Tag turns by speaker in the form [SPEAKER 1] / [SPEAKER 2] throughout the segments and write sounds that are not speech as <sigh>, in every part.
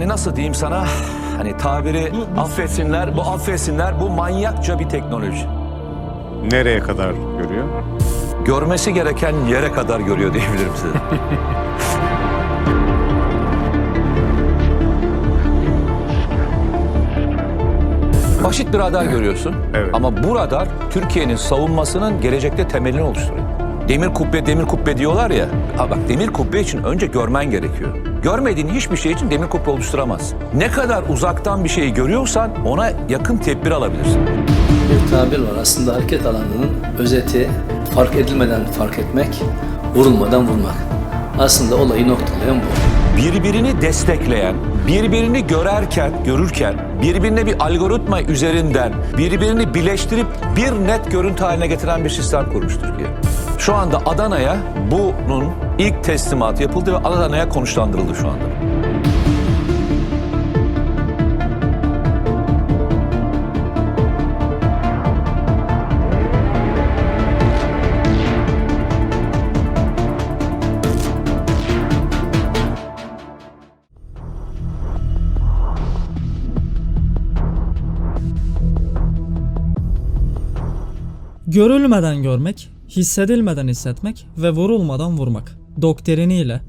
[SPEAKER 1] hani nasıl diyeyim sana? Hani tabiri affetsinler, bu affetsinler. Bu manyakça bir teknoloji.
[SPEAKER 2] Nereye kadar görüyor?
[SPEAKER 1] Görmesi gereken yere kadar görüyor diyebilirim size. <laughs> Basit bir radar görüyorsun.
[SPEAKER 2] Evet.
[SPEAKER 1] Ama bu radar Türkiye'nin savunmasının gelecekte temelini oluşturuyor. Demir kubbe, demir kubbe diyorlar ya. Ha bak demir kubbe için önce görmen gerekiyor. Görmediğin hiçbir şey için demir kubbe oluşturamazsın. Ne kadar uzaktan bir şeyi görüyorsan ona yakın tedbir alabilirsin.
[SPEAKER 3] Bir tabir var aslında hareket alanının özeti fark edilmeden fark etmek, vurulmadan vurmak. Aslında olayı noktalayan bu.
[SPEAKER 1] birbirini destekleyen, birbirini görerken, görürken, birbirine bir algoritma üzerinden birbirini birleştirip bir net görüntü haline getiren bir sistem kurmuş Türkiye. Şu anda Adana'ya bunun ilk teslimatı yapıldı ve Adana'ya konuşlandırıldı şu anda.
[SPEAKER 4] Görülmeden görmek, hissedilmeden hissetmek ve vurulmadan vurmak doktriniyle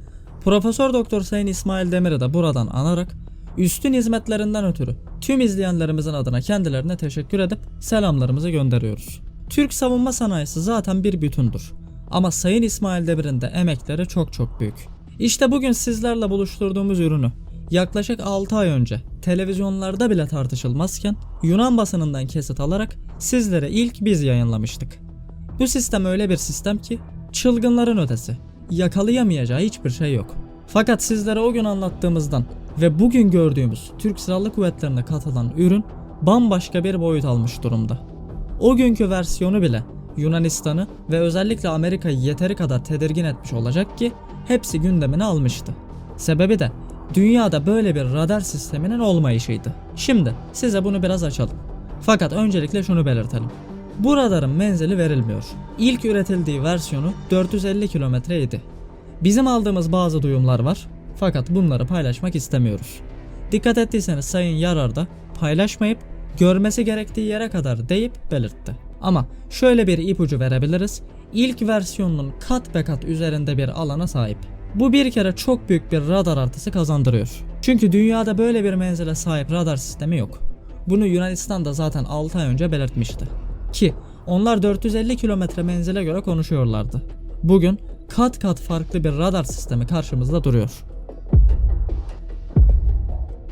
[SPEAKER 4] Profesör Doktor Sayın İsmail Demir'i de buradan anarak üstün hizmetlerinden ötürü tüm izleyenlerimizin adına kendilerine teşekkür edip selamlarımızı gönderiyoruz. Türk savunma sanayisi zaten bir bütündür. Ama Sayın İsmail Demir'in de emekleri çok çok büyük. İşte bugün sizlerle buluşturduğumuz ürünü yaklaşık 6 ay önce televizyonlarda bile tartışılmazken Yunan basınından kesit alarak sizlere ilk biz yayınlamıştık. Bu sistem öyle bir sistem ki çılgınların ötesi. Yakalayamayacağı hiçbir şey yok. Fakat sizlere o gün anlattığımızdan ve bugün gördüğümüz Türk Silahlı Kuvvetleri'ne katılan ürün bambaşka bir boyut almış durumda. O günkü versiyonu bile Yunanistan'ı ve özellikle Amerika'yı yeteri kadar tedirgin etmiş olacak ki hepsi gündemine almıştı. Sebebi de dünyada böyle bir radar sisteminin olmayışıydı. Şimdi size bunu biraz açalım. Fakat öncelikle şunu belirtelim. Bu radarın menzili verilmiyor. İlk üretildiği versiyonu 450 kilometre idi. Bizim aldığımız bazı duyumlar var fakat bunları paylaşmak istemiyoruz. Dikkat ettiyseniz Sayın Yarar da paylaşmayıp görmesi gerektiği yere kadar deyip belirtti. Ama şöyle bir ipucu verebiliriz. İlk versiyonunun kat be kat üzerinde bir alana sahip. Bu bir kere çok büyük bir radar artısı kazandırıyor. Çünkü dünyada böyle bir menzile sahip radar sistemi yok. Bunu Yunanistan da zaten 6 ay önce belirtmişti. Ki onlar 450 kilometre menzile göre konuşuyorlardı. Bugün kat kat farklı bir radar sistemi karşımızda duruyor.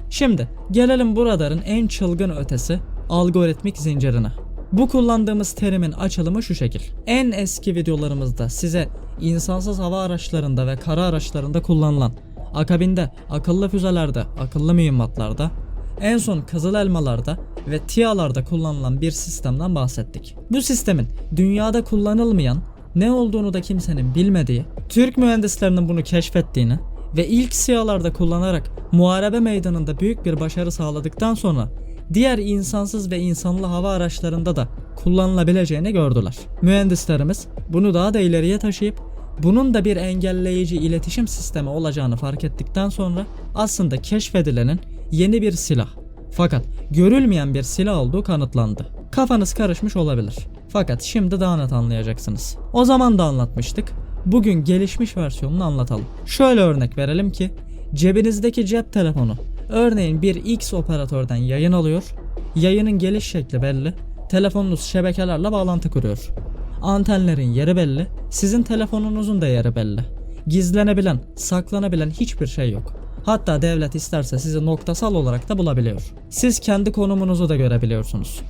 [SPEAKER 4] Şimdi gelelim bu radarın en çılgın ötesi algoritmik zincirine. Bu kullandığımız terimin açılımı şu şekil. En eski videolarımızda size insansız hava araçlarında ve kara araçlarında kullanılan, akabinde akıllı füzelerde, akıllı mühimmatlarda, en son kızıl elmalarda ve TİA'larda kullanılan bir sistemden bahsettik. Bu sistemin dünyada kullanılmayan, ne olduğunu da kimsenin bilmediği, Türk mühendislerinin bunu keşfettiğini ve ilk SİHA'larda kullanarak muharebe meydanında büyük bir başarı sağladıktan sonra diğer insansız ve insanlı hava araçlarında da kullanılabileceğini gördüler. Mühendislerimiz bunu daha da ileriye taşıyıp bunun da bir engelleyici iletişim sistemi olacağını fark ettikten sonra aslında keşfedilenin yeni bir silah fakat görülmeyen bir silah olduğu kanıtlandı. Kafanız karışmış olabilir. Fakat şimdi daha net anlayacaksınız. O zaman da anlatmıştık. Bugün gelişmiş versiyonunu anlatalım. Şöyle örnek verelim ki cebinizdeki cep telefonu örneğin bir X operatörden yayın alıyor. Yayının geliş şekli belli. Telefonunuz şebekelerle bağlantı kuruyor. Antenlerin yeri belli. Sizin telefonunuzun da yeri belli. Gizlenebilen, saklanabilen hiçbir şey yok. Hatta devlet isterse sizi noktasal olarak da bulabiliyor. Siz kendi konumunuzu da görebiliyorsunuz.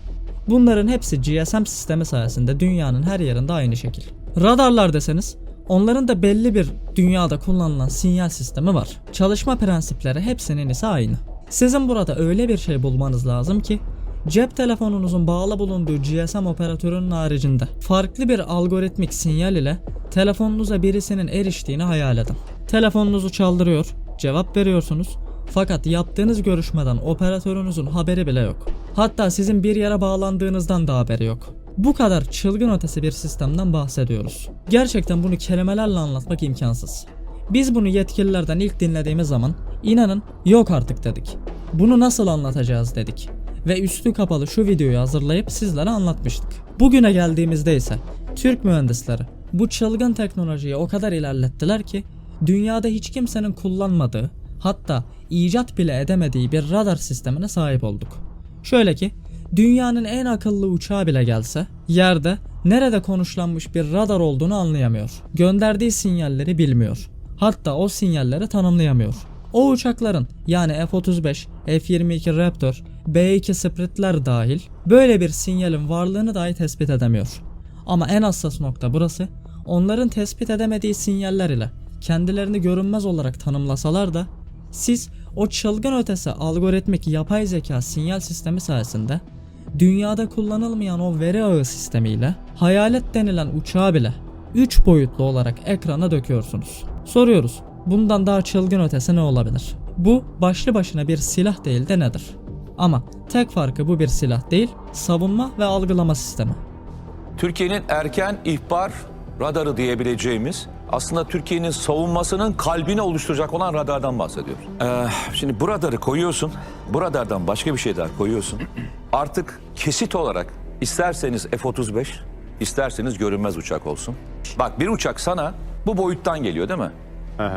[SPEAKER 4] Bunların hepsi GSM sistemi sayesinde dünyanın her yerinde aynı şekil. Radarlar deseniz onların da belli bir dünyada kullanılan sinyal sistemi var. Çalışma prensipleri hepsinin ise aynı. Sizin burada öyle bir şey bulmanız lazım ki cep telefonunuzun bağlı bulunduğu GSM operatörünün haricinde farklı bir algoritmik sinyal ile telefonunuza birisinin eriştiğini hayal edin. Telefonunuzu çaldırıyor, cevap veriyorsunuz fakat yaptığınız görüşmeden operatörünüzün haberi bile yok. Hatta sizin bir yere bağlandığınızdan da haberi yok. Bu kadar çılgın ötesi bir sistemden bahsediyoruz. Gerçekten bunu kelimelerle anlatmak imkansız. Biz bunu yetkililerden ilk dinlediğimiz zaman İnanın yok artık dedik. Bunu nasıl anlatacağız dedik. Ve üstü kapalı şu videoyu hazırlayıp sizlere anlatmıştık. Bugüne geldiğimizde ise Türk mühendisleri bu çılgın teknolojiyi o kadar ilerlettiler ki dünyada hiç kimsenin kullanmadığı hatta icat bile edemediği bir radar sistemine sahip olduk. Şöyle ki dünyanın en akıllı uçağı bile gelse yerde nerede konuşlanmış bir radar olduğunu anlayamıyor. Gönderdiği sinyalleri bilmiyor. Hatta o sinyalleri tanımlayamıyor. O uçakların yani F-35, F-22 Raptor, B-2 Spirit'ler dahil böyle bir sinyalin varlığını dahi tespit edemiyor. Ama en hassas nokta burası. Onların tespit edemediği sinyaller ile kendilerini görünmez olarak tanımlasalar da siz o çılgın ötesi algoritmik yapay zeka sinyal sistemi sayesinde dünyada kullanılmayan o veri ağı sistemiyle hayalet denilen uçağı bile 3 boyutlu olarak ekrana döküyorsunuz. Soruyoruz. Bundan daha çılgın ötesi ne olabilir? Bu başlı başına bir silah değil de nedir? Ama tek farkı bu bir silah değil, savunma ve algılama sistemi.
[SPEAKER 1] Türkiye'nin erken ihbar radarı diyebileceğimiz aslında Türkiye'nin savunmasının kalbini oluşturacak olan radardan bahsediyoruz. Ee, şimdi bu radarı koyuyorsun, bu radardan başka bir şey daha koyuyorsun. Artık kesit olarak isterseniz F-35, isterseniz görünmez uçak olsun. Bak bir uçak sana bu boyuttan geliyor değil mi?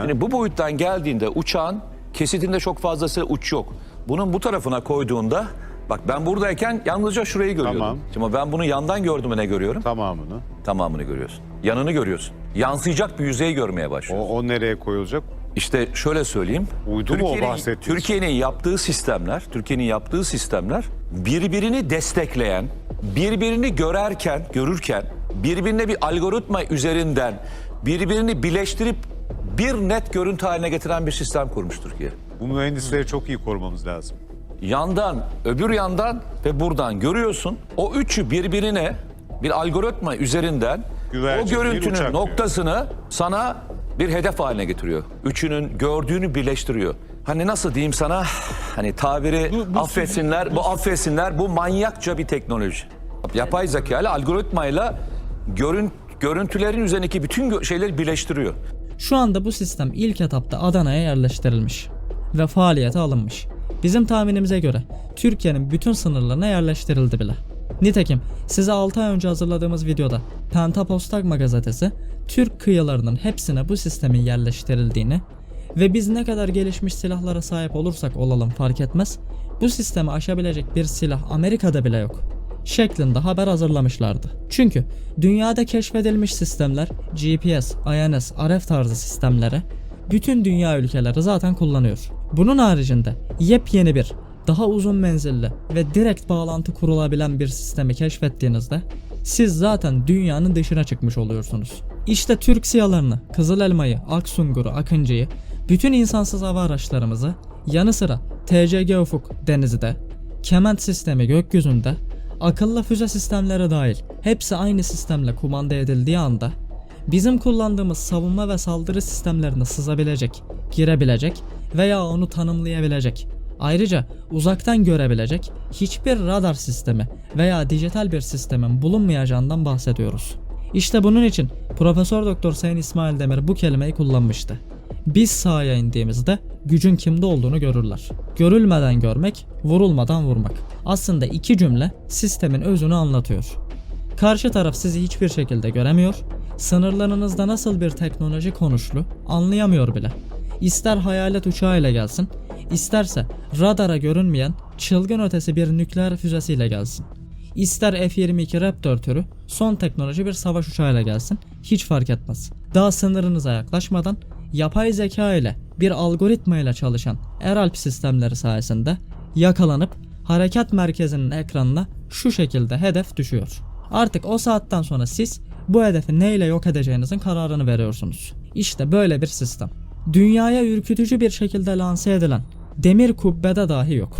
[SPEAKER 1] Şimdi bu boyuttan geldiğinde uçağın kesitinde çok fazlası uç yok. Bunun bu tarafına koyduğunda bak ben buradayken yalnızca şurayı görüyordum.
[SPEAKER 2] Tamam.
[SPEAKER 1] Şimdi ben bunu yandan gördüğümde ne görüyorum?
[SPEAKER 2] Tamamını.
[SPEAKER 1] Tamamını görüyorsun. Yanını görüyorsun. Yansıyacak bir yüzeyi görmeye
[SPEAKER 2] O,
[SPEAKER 1] başlıyorsun.
[SPEAKER 2] o nereye koyulacak?
[SPEAKER 1] İşte şöyle söyleyeyim.
[SPEAKER 2] Uydu mu o bahsettiğiniz?
[SPEAKER 1] Türkiye'nin yaptığı sistemler, Türkiye'nin yaptığı sistemler birbirini destekleyen, birbirini görerken, görürken birbirine bir algoritma üzerinden birbirini birleştirip bir net görüntü haline getiren bir sistem kurmuş Türkiye.
[SPEAKER 2] Bu mühendisleri çok iyi korumamız lazım.
[SPEAKER 1] Yandan, öbür yandan ve buradan görüyorsun. O üçü birbirine bir algoritma üzerinden
[SPEAKER 2] Güvercin,
[SPEAKER 1] o görüntünün
[SPEAKER 2] uçak diyor.
[SPEAKER 1] noktasını sana bir hedef haline getiriyor. Üçünün gördüğünü birleştiriyor. Hani nasıl diyeyim sana? Hani tabiri affetsinler, bu affetsinler. Bu manyakça bir teknoloji. Yapay zeka ile algoritmayla görün, görüntülerin üzerindeki bütün gö- şeyleri birleştiriyor.
[SPEAKER 4] Şu anda bu sistem ilk etapta Adana'ya yerleştirilmiş ve faaliyete alınmış. Bizim tahminimize göre Türkiye'nin bütün sınırlarına yerleştirildi bile. Nitekim size 6 ay önce hazırladığımız videoda Pentapostagma gazetesi Türk kıyılarının hepsine bu sistemin yerleştirildiğini ve biz ne kadar gelişmiş silahlara sahip olursak olalım fark etmez bu sistemi aşabilecek bir silah Amerika'da bile yok şeklinde haber hazırlamışlardı. Çünkü dünyada keşfedilmiş sistemler GPS, INS, RF tarzı sistemleri bütün dünya ülkeleri zaten kullanıyor. Bunun haricinde yepyeni bir, daha uzun menzilli ve direkt bağlantı kurulabilen bir sistemi keşfettiğinizde siz zaten dünyanın dışına çıkmış oluyorsunuz. İşte Türk siyalarını, Kızıl Elmayı, Aksungur'u, Akıncı'yı, bütün insansız hava araçlarımızı yanı sıra TCG Ufuk denizde, Kement sistemi gökyüzünde, akıllı füze sistemleri dahil hepsi aynı sistemle kumanda edildiği anda bizim kullandığımız savunma ve saldırı sistemlerine sızabilecek, girebilecek veya onu tanımlayabilecek, ayrıca uzaktan görebilecek hiçbir radar sistemi veya dijital bir sistemin bulunmayacağından bahsediyoruz. İşte bunun için Profesör Doktor Sayın İsmail Demir bu kelimeyi kullanmıştı. Biz sahaya indiğimizde gücün kimde olduğunu görürler. Görülmeden görmek, vurulmadan vurmak. Aslında iki cümle sistemin özünü anlatıyor. Karşı taraf sizi hiçbir şekilde göremiyor, sınırlarınızda nasıl bir teknoloji konuşlu anlayamıyor bile. İster hayalet uçağıyla gelsin, isterse radara görünmeyen çılgın ötesi bir nükleer füzesiyle gelsin. İster F-22 Raptor türü son teknoloji bir savaş uçağıyla gelsin hiç fark etmez. Daha sınırınıza yaklaşmadan yapay zeka ile bir algoritma ile çalışan Eralp sistemleri sayesinde yakalanıp harekat merkezinin ekranına şu şekilde hedef düşüyor. Artık o saatten sonra siz bu hedefi neyle yok edeceğinizin kararını veriyorsunuz. İşte böyle bir sistem. Dünyaya ürkütücü bir şekilde lanse edilen demir kubbede dahi yok.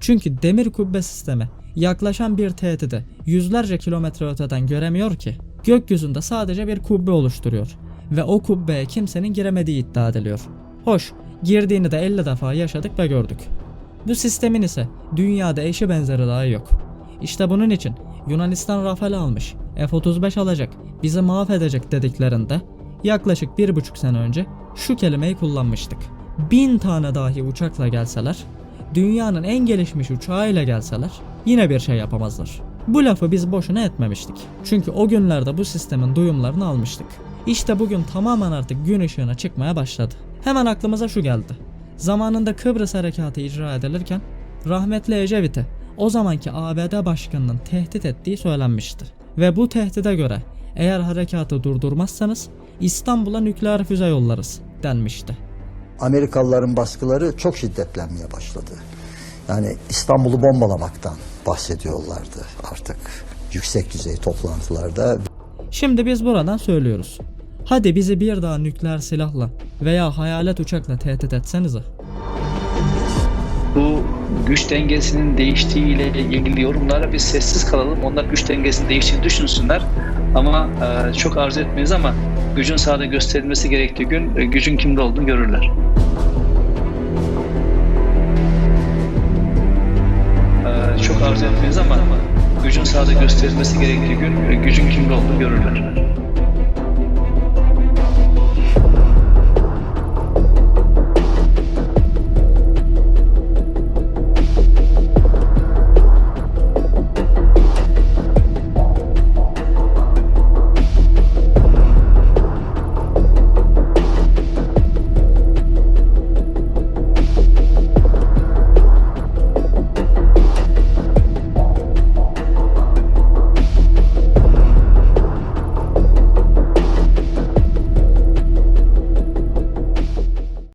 [SPEAKER 4] Çünkü demir kubbe sistemi yaklaşan bir tehdidi yüzlerce kilometre öteden göremiyor ki. Gökyüzünde sadece bir kubbe oluşturuyor ve o kubbeye kimsenin giremediği iddia ediliyor. Hoş, girdiğini de 50 defa yaşadık ve gördük. Bu sistemin ise dünyada eşi benzeri dahi yok. İşte bunun için Yunanistan Rafale almış, F-35 alacak, bizi mahvedecek dediklerinde yaklaşık bir buçuk sene önce şu kelimeyi kullanmıştık. bin tane dahi uçakla gelseler, dünyanın en gelişmiş uçağıyla gelseler yine bir şey yapamazlar. Bu lafı biz boşuna etmemiştik. Çünkü o günlerde bu sistemin duyumlarını almıştık. İşte bugün tamamen artık gün ışığına çıkmaya başladı. Hemen aklımıza şu geldi. Zamanında Kıbrıs harekatı icra edilirken rahmetli Ecevit'e o zamanki ABD başkanının tehdit ettiği söylenmişti. Ve bu tehdide göre eğer harekatı durdurmazsanız İstanbul'a nükleer füze yollarız denmişti.
[SPEAKER 5] Amerikalıların baskıları çok şiddetlenmeye başladı. Yani İstanbul'u bombalamaktan bahsediyorlardı artık yüksek düzey toplantılarda.
[SPEAKER 4] Şimdi biz buradan söylüyoruz. Hadi bizi bir daha nükleer silahla veya hayalet uçakla tehdit etsenize.
[SPEAKER 6] bu güç dengesinin değiştiğiyle ilgili yorumlara biz sessiz kalalım. Onlar güç dengesinin değiştiğini düşünsünler. Ama e, çok arzu etmeyiz ama gücün sahada gösterilmesi gerektiği gün e, gücün kimde olduğunu görürler. E, çok arzu etmeyiz ama gücün sahada gösterilmesi gerektiği gün e, gücün kimde olduğunu görürler.